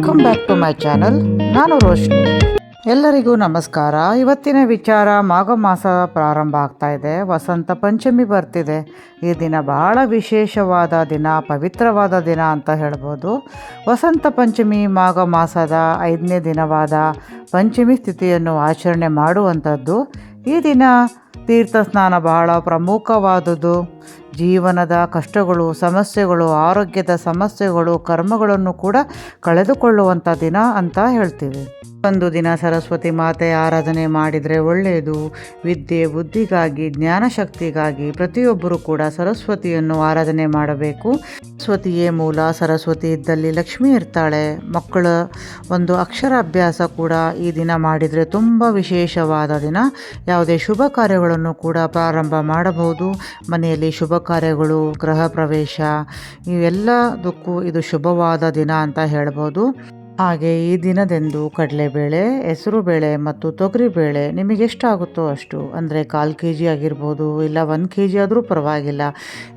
Welcome back to my channel ನಾನು ರೋಶ್ನಿ. ಎಲ್ಲರಿಗೂ ನಮಸ್ಕಾರ. ಇವತ್ತಿನ ವಿಚಾರ ಮಾಘ ಮಾಸ ಪ್ರಾರಂಭ ಆಗ್ತಾ ಇದೆ. ವಸಂತ ಪಂಚಮಿ ಬರ್ತಿದೆ. ಈ ದಿನ ಬಹಳ ವಿಶೇಷವಾದ ದಿನ, ಪವಿತ್ರವಾದ ದಿನ ಅಂತ ಹೇಳ್ಬೋದು. ವಸಂತ ಪಂಚಮಿ ಮಾಘ ಮಾಸದ ಐದನೇ ದಿನವಾದ ಪಂಚಮಿ ಸ್ಥಿತಿಯನ್ನು ಆಚರಣೆ ಮಾಡುವಂಥದ್ದು. ಈ ದಿನ ತೀರ್ಥ ಸ್ನಾನ ಬಹಳ ಪ್ರಮುಖವಾದುದು ಜೀವನದ ಕಷ್ಟಗಳು ಸಮಸ್ಯೆಗಳು ಆರೋಗ್ಯದ ಸಮಸ್ಯೆಗಳು ಕರ್ಮಗಳನ್ನು ಕೂಡ ಕಳೆದುಕೊಳ್ಳುವಂಥ ದಿನ ಅಂತ ಹೇಳ್ತೀವಿ. ಒಂದು ದಿನ ಸರಸ್ವತಿ ಮಾತೆ ಆರಾಧನೆ ಮಾಡಿದರೆ ಒಳ್ಳೆಯದು. ವಿದ್ಯೆ, ಬುದ್ಧಿಗಾಗಿ ಜ್ಞಾನಶಕ್ತಿಗಾಗಿ ಪ್ರತಿಯೊಬ್ಬರೂ ಕೂಡ ಸರಸ್ವತಿಯನ್ನು ಆರಾಧನೆ ಮಾಡಬೇಕು. ಸರಸ್ವತಿಯೇ ಮೂಲ, ಸರಸ್ವತಿ ಇದ್ದಲ್ಲಿ ಲಕ್ಷ್ಮಿ ಇರ್ತಾಳೆ. ಮಕ್ಕಳ ಒಂದು ಅಕ್ಷರಾಭ್ಯಾಸ ಕೂಡ ಈ ದಿನ ಮಾಡಿದರೆ ತುಂಬ ವಿಶೇಷವಾದ ದಿನ. ಯಾವುದೇ ಶುಭ ಕಾರ್ಯಗಳನ್ನು ಕೂಡ ಪ್ರಾರಂಭ ಮಾಡಬಹುದು. ಮನೆಯಲ್ಲಿ ಶುಭ ಕಾರ್ಯಗಳು, ಗೃಹ ಪ್ರವೇಶ, ಇವೆಲ್ಲದಕ್ಕೂ ಇದು ಶುಭವಾದ ದಿನ ಅಂತ ಹೇಳ್ಬೋದು. ಹಾಗೆ ಈ ದಿನದಂದು ಕಡಲೆಬೇಳೆ, ಹೆಸರುಬೇಳೆ ಮತ್ತು ತೊಗರಿಬೇಳೆ ನಿಮಗೆ ಎಷ್ಟಾಗುತ್ತೋ ಅಷ್ಟು. ಅಂದರೆ ಕಾಲು ಕೆ ಜಿ ಆಗಿರ್ಬೋದು ಇಲ್ಲ ಒಂದು ಕೆ ಜಿ ಆದರೂ ಪರವಾಗಿಲ್ಲ.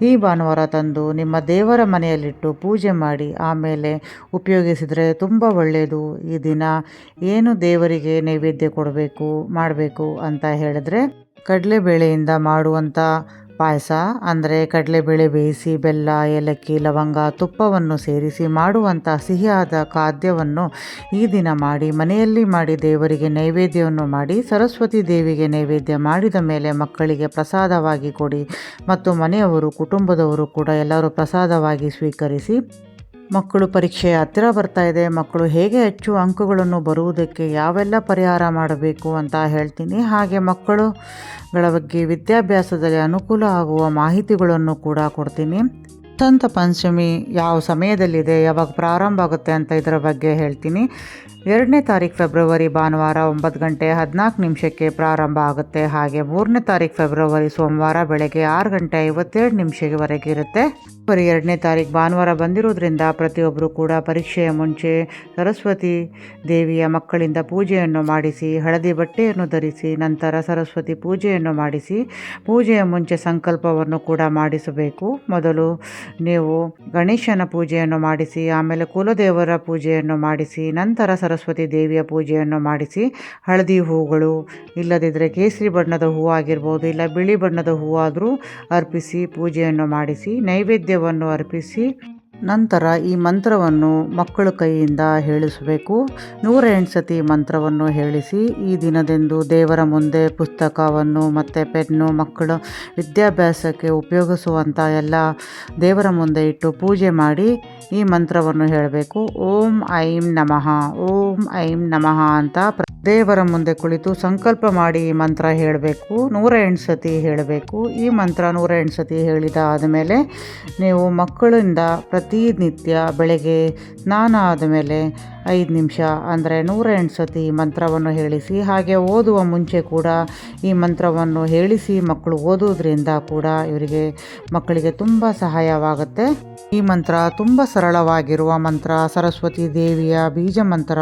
ಈ ಭಾನುವಾರ ತಂದು ನಿಮ್ಮ ದೇವರ ಮನೆಯಲ್ಲಿಟ್ಟು ಪೂಜೆ ಮಾಡಿ ಆಮೇಲೆ ಉಪಯೋಗಿಸಿದರೆ ತುಂಬ ಒಳ್ಳೆಯದು ಈ ದಿನ ಏನು ದೇವರಿಗೆ ನೈವೇದ್ಯ ಕೊಡಬೇಕು, ಮಾಡಬೇಕು ಅಂತ ಹೇಳಿದ್ರೆ ಕಡಲೆಬೇಳೆಯಿಂದ ಮಾಡುವಂಥ ಪಾಯಸ, ಅಂದರೆ ಕಡಲೆಬೇಳೆ ಬೇಯಿಸಿ, ಬೆಲ್ಲ, ಏಲಕ್ಕಿ, ಲವಂಗ, ತುಪ್ಪವನ್ನು ಸೇರಿಸಿ ಮಾಡುವಂಥ ಸಿಹಿಯಾದ ಖಾದ್ಯವನ್ನು ಈ ದಿನ ಮಾಡಿ, ಮನೆಯಲ್ಲಿ ಮಾಡಿ, ದೇವರಿಗೆ ನೈವೇದ್ಯವನ್ನು ಮಾಡಿ, ಸರಸ್ವತಿ ದೇವಿಗೆ ನೈವೇದ್ಯ ಮಾಡಿದ ಮೇಲೆ ಮಕ್ಕಳಿಗೆ ಪ್ರಸಾದವಾಗಿ ಕೊಡಿ. ಮತ್ತು ಮನೆಯವರು, ಕುಟುಂಬದವರು ಕೂಡ ಎಲ್ಲರೂ ಪ್ರಸಾದವಾಗಿ ಸ್ವೀಕರಿಸಿ ಮಕ್ಕಳು ಪರೀಕ್ಷೆ ಹತ್ತಿರ ಬರ್ತಾ ಇದೆ. ಮಕ್ಕಳು ಹೇಗೆ ಹೆಚ್ಚು ಅಂಕಗಳನ್ನು ಬರುವುದಕ್ಕೆ ಯಾವೆಲ್ಲ ಪರಿಹಾರ ಮಾಡಬೇಕು ಅಂತ ಹೇಳ್ತೀನಿ. ಹಾಗೆ ಮಕ್ಕಳುಗಳ ಬಗ್ಗೆ ವಿದ್ಯಾಭ್ಯಾಸದಲ್ಲಿ ಅನುಕೂಲ ಆಗುವ ಮಾಹಿತಿಗಳನ್ನು ಕೂಡ ಕೊಡ್ತೀನಿ. ವಸಂತ ಪಂಚಮಿ ಯಾವ ಸಮಯದಲ್ಲಿದೆ, ಯಾವಾಗ ಪ್ರಾರಂಭ ಆಗುತ್ತೆ ಅಂತ ಇದರ ಬಗ್ಗೆ ಹೇಳ್ತೀನಿ. ಎರಡನೇ ತಾರೀಕು ಫೆಬ್ರವರಿ ಭಾನುವಾರ ಒಂಬತ್ತು ಗಂಟೆ ಹದಿನಾಲ್ಕು ನಿಮಿಷಕ್ಕೆ ಪ್ರಾರಂಭ ಆಗುತ್ತೆ. ಹಾಗೆ ಮೂರನೇ ತಾರೀಕು ಫೆಬ್ರವರಿ ಸೋಮವಾರ ಬೆಳಗ್ಗೆ ಆರು ಗಂಟೆ ಐವತ್ತೆರಡು ನಿಮಿಷವರೆಗೆ ಇರುತ್ತೆ. ಫೆಬ್ರವರಿ ಎರಡನೇ ತಾರೀಕು ಭಾನುವಾರ ಬಂದಿರೋದ್ರಿಂದ ಪ್ರತಿಯೊಬ್ಬರು ಕೂಡ ಪರೀಕ್ಷೆಯ ಮುಂಚೆ ಸರಸ್ವತಿ ದೇವಿಯ ಮಕ್ಕಳಿಂದ ಪೂಜೆಯನ್ನು ಮಾಡಿಸಿ, ಹಳದಿ ಬಟ್ಟೆಯನ್ನು ಧರಿಸಿ, ನಂತರ ಸರಸ್ವತಿ ಪೂಜೆಯನ್ನು ಮಾಡಿಸಿ, ಪೂಜೆಯ ಮುಂಚೆ ಸಂಕಲ್ಪವನ್ನು ಕೂಡ ಮಾಡಿಸಬೇಕು. ಮೊದಲು ನೀವು ಗಣೇಶನ ಪೂಜೆಯನ್ನು ಮಾಡಿಸಿ, ಆಮೇಲೆ ಕುಲದೇವರ ಪೂಜೆಯನ್ನು ಮಾಡಿಸಿ, ನಂತರ ಸರಸ್ವತಿ ದೇವಿಯ ಪೂಜೆಯನ್ನು ಮಾಡಿಸಿ, ಹಳದಿ ಹೂಗಳು ಇಲ್ಲದಿದ್ದರೆ ಕೇಸರಿ ಬಣ್ಣದ ಹೂವು ಆಗಿರ್ಬೋದು ಇಲ್ಲ ಬಿಳಿ ಬಣ್ಣದ ಹೂವಾದರೂ ಅರ್ಪಿಸಿ ಪೂಜೆಯನ್ನು ಮಾಡಿಸಿ ನೈವೇದ್ಯವನ್ನು ಅರ್ಪಿಸಿ ನಂತರ ಈ ಮಂತ್ರವನ್ನು ಮಕ್ಕಳ ಕೈಯಿಂದ ಹೇಳಿಸಬೇಕು. ನೂರ ಎಂಟು ಸತಿ ಮಂತ್ರವನ್ನು ಹೇಳಿಸಿ ಈ ದಿನದಂದು ದೇವರ ಮುಂದೆ ಪುಸ್ತಕವನ್ನು ಮತ್ತು ಪೆನ್ನು, ಮಕ್ಕಳು ವಿದ್ಯಾಭ್ಯಾಸಕ್ಕೆ ಉಪಯೋಗಿಸುವಂಥ ಎಲ್ಲ ದೇವರ ಮುಂದೆ ಇಟ್ಟು ಪೂಜೆ ಮಾಡಿ ಈ ಮಂತ್ರವನ್ನು ಹೇಳಬೇಕು. ಓಂ ಐಂ ನಮಃ. ಓಂ ಐಂ ನಮಃ ಅಂತ ದೇವರ ಮುಂದೆ ಕುಳಿತು ಸಂಕಲ್ಪ ಮಾಡಿ ಈ ಮಂತ್ರ ಹೇಳಬೇಕು. ನೂರ ಎಂಟು ಸತಿ ಹೇಳಬೇಕು. ಈ ಮಂತ್ರ ನೂರ ಎಂಟು ಸತಿ ಹೇಳಿದ ಆದಮೇಲೆ ನೀವು ಮಕ್ಕಳಿಂದ ಪ್ರತಿನಿತ್ಯ ಬೆಳಗ್ಗೆ ಸ್ನಾನ ಆದಮೇಲೆ ಐದು ನಿಮಿಷ ಅಂದರೆ ನೂರ ಎಂಟು ಸತಿ ಮಂತ್ರವನ್ನು ಹೇಳಿಸಿ, ಹಾಗೆ ಓದುವ ಮುಂಚೆ ಕೂಡ ಈ ಮಂತ್ರವನ್ನು ಹೇಳಿಸಿ ಮಕ್ಕಳು ಓದೋದ್ರಿಂದ ಕೂಡ ಇವರಿಗೆ ಮಕ್ಕಳಿಗೆ ತುಂಬ ಸಹಾಯವಾಗುತ್ತೆ. ಈ ಮಂತ್ರ ತುಂಬ ಸರಳವಾಗಿರುವ ಮಂತ್ರ, ಸರಸ್ವತಿ ದೇವಿಯ ಬೀಜ ಮಂತ್ರ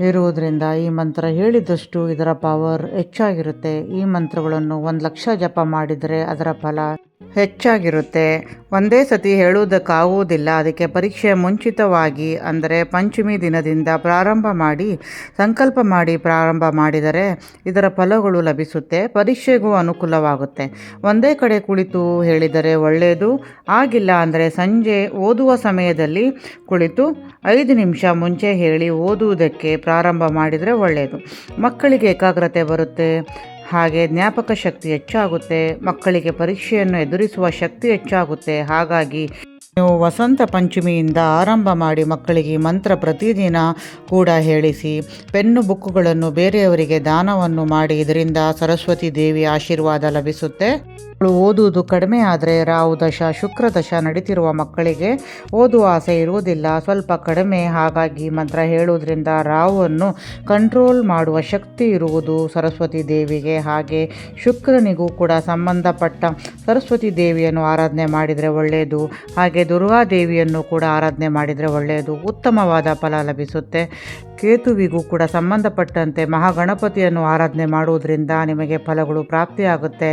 ಇರುವುದರಿಂದ ಈ ಮಂತ್ರ ಹೇಳಿದಷ್ಟು ಇದರ ಪವರ್ ಹೆಚ್ಚಾಗಿರುತ್ತೆ. ಈ ಮಂತ್ರಗಳನ್ನು ಒಂದು ಲಕ್ಷ ಜಪ ಮಾಡಿದರೆ ಅದರ ಫಲ ಹೆಚ್ಚಾಗಿರುತ್ತೆ. ಒಂದೇ ಸತಿ ಹೇಳುವುದಕ್ಕಾಗುವುದಿಲ್ಲ. ಅದಕ್ಕೆ ಪರೀಕ್ಷೆ ಮುಂಚಿತವಾಗಿ, ಅಂದರೆ ಪಂಚಮಿ ದಿನದಿಂದ ಪ್ರಾರಂಭ ಮಾಡಿ, ಸಂಕಲ್ಪ ಮಾಡಿ ಪ್ರಾರಂಭ ಮಾಡಿದರೆ ಇದರ ಫಲಗಳು ಲಭಿಸುತ್ತೆ, ಪರೀಕ್ಷೆಗೂ ಅನುಕೂಲವಾಗುತ್ತೆ. ಒಂದೇ ಕಡೆ ಕುಳಿತು ಹೇಳಿದರೆ ಒಳ್ಳೆಯದು, ಆಗಿಲ್ಲ ಅಂದರೆ ಸಂಜೆ ಓದುವ ಸಮಯದಲ್ಲಿ ಕುಳಿತು ಐದು ನಿಮಿಷ ಮುಂಚೆ ಹೇಳಿ ಓದುವುದಕ್ಕೆ ಪ್ರಾರಂಭ ಮಾಡಿದರೆ ಒಳ್ಳೆಯದು. ಮಕ್ಕಳಿಗೆ ಏಕಾಗ್ರತೆ ಬರುತ್ತೆ. ಹಾಗೆ ಜ್ಞಾಪಕ ಶಕ್ತಿ ಹೆಚ್ಚಾಗುತ್ತೆ ಮಕ್ಕಳಿಗೆ ಪರೀಕ್ಷೆಯನ್ನು ಎದುರಿಸುವ ಶಕ್ತಿ ಹೆಚ್ಚಾಗುತ್ತೆ. ಹಾಗಾಗಿ ನೀವು ವಸಂತ ಪಂಚಮಿಯಿಂದ ಆರಂಭ ಮಾಡಿ ಮಕ್ಕಳಿಗೆ ಮಂತ್ರ ಪ್ರತಿದಿನ ಕೂಡ ಹೇಳಿಸಿ. ಪೆನ್ನು ಬುಕ್ಕುಗಳನ್ನು ಬೇರೆಯವರಿಗೆ ದಾನವನ್ನು ಮಾಡಿ ಇದರಿಂದ ಸರಸ್ವತಿ ದೇವಿ ಆಶೀರ್ವಾದ ಲಭಿಸುತ್ತೆ. ಓದುವುದು ಕಡಿಮೆ ಆದರೆ ರಾಹು ದಶ, ಶುಕ್ರ ದಶ ನಡೀತಿರುವ ಮಕ್ಕಳಿಗೆ ಓದುವ ಆಸೆ ಇರುವುದಿಲ್ಲ. ಸ್ವಲ್ಪ ಕಡಿಮೆ ಹಾಗಾಗಿ ಮಂತ್ರ ಹೇಳುವುದರಿಂದ ರಾಹುವನ್ನು ಕಂಟ್ರೋಲ್ ಮಾಡುವ ಶಕ್ತಿ ಇರುವುದು ಸರಸ್ವತಿ ದೇವಿಗೆ. ಹಾಗೆ ಶುಕ್ರನಿಗೂ ಕೂಡ ಸಂಬಂಧಪಟ್ಟ ಸರಸ್ವತಿ ದೇವಿಯನ್ನು ಆರಾಧನೆ ಮಾಡಿದರೆ ಒಳ್ಳೆಯದು. ಹಾಗೆ ದುರ್ಗಾದೇವಿಯನ್ನು ಕೂಡ ಆರಾಧನೆ ಮಾಡಿದರೆ ಒಳ್ಳೆಯದು. ಉತ್ತಮವಾದ ಫಲ ಲಭಿಸುತ್ತೆ. ಕೇತುವಿಗೂ ಕೂಡ ಸಂಬಂಧಪಟ್ಟಂತೆ ಮಹಾಗಣಪತಿಯನ್ನು ಆರಾಧನೆ ಮಾಡುವುದರಿಂದ ನಿಮಗೆ ಫಲಗಳು ಪ್ರಾಪ್ತಿಯಾಗುತ್ತೆ.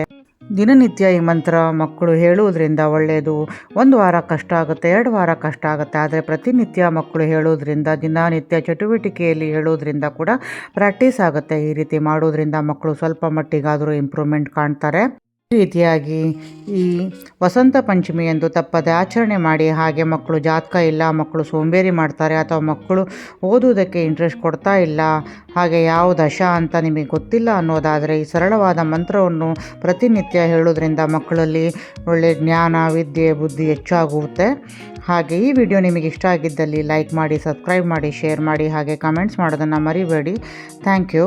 ದಿನನಿತ್ಯ ಈ ಮಂತ್ರ ಮಕ್ಕಳು ಹೇಳುವುದರಿಂದ ಒಳ್ಳೆಯದು. ಒಂದು ವಾರ ಕಷ್ಟ ಆಗುತ್ತೆ, ಎರಡು ವಾರ ಕಷ್ಟ ಆಗುತ್ತೆ. ಆದರೆ ಪ್ರತಿನಿತ್ಯ ಮಕ್ಕಳು ಹೇಳೋದ್ರಿಂದ ದಿನನಿತ್ಯ ಚಟುವಟಿಕೆಯಲ್ಲಿ ಹೇಳೋದ್ರಿಂದ ಕೂಡ ಪ್ರಾಕ್ಟೀಸ್ ಆಗುತ್ತೆ. ಈ ರೀತಿ ಮಾಡೋದ್ರಿಂದ ಮಕ್ಕಳು ಸ್ವಲ್ಪ ಮಟ್ಟಿಗಾದರೂ ಇಂಪ್ರೂವ್ಮೆಂಟ್ ಕಾಣ್ತಾರೆ. ರೀತಿಯಾಗಿ ಈ ವಸಂತ ಪಂಚಮಿ ಎಂದು ತಪ್ಪದೆ ಆಚರಣೆ ಮಾಡಿ ಹಾಗೆ ಮಕ್ಕಳು ಜಾತಕ ಇಲ್ಲ, ಮಕ್ಕಳು ಸೋಂಬೇರಿ ಮಾಡ್ತಾರೆ ಅಥವಾ ಮಕ್ಕಳು ಓದುವುದಕ್ಕೆ ಇಂಟ್ರೆಸ್ಟ್ ಕೊಡ್ತಾ ಇಲ್ಲ, ಹಾಗೆ ಯಾವ ದಶ ಅಂತ ನಿಮಗೆ ಗೊತ್ತಿಲ್ಲ ಅನ್ನೋದಾದರೆ ಈ ಸರಳವಾದ ಮಂತ್ರವನ್ನು ಪ್ರತಿನಿತ್ಯ ಹೇಳೋದ್ರಿಂದ ಮಕ್ಕಳಲ್ಲಿ ಒಳ್ಳೆ ಜ್ಞಾನ, ವಿದ್ಯೆ, ಬುದ್ಧಿ ಹೆಚ್ಚಾಗುತ್ತೆ. ಹಾಗೆ ಈ ವಿಡಿಯೋ ನಿಮಗೆ ಇಷ್ಟ ಆಗಿದ್ದಲ್ಲಿ ಲೈಕ್ ಮಾಡಿ ಸಬ್ಸ್ಕ್ರೈಬ್ ಮಾಡಿ ಶೇರ್ ಮಾಡಿ, ಹಾಗೆ ಕಮೆಂಟ್ಸ್ ಮಾಡೋದನ್ನು ಮರಿಬೇಡಿ. Thank you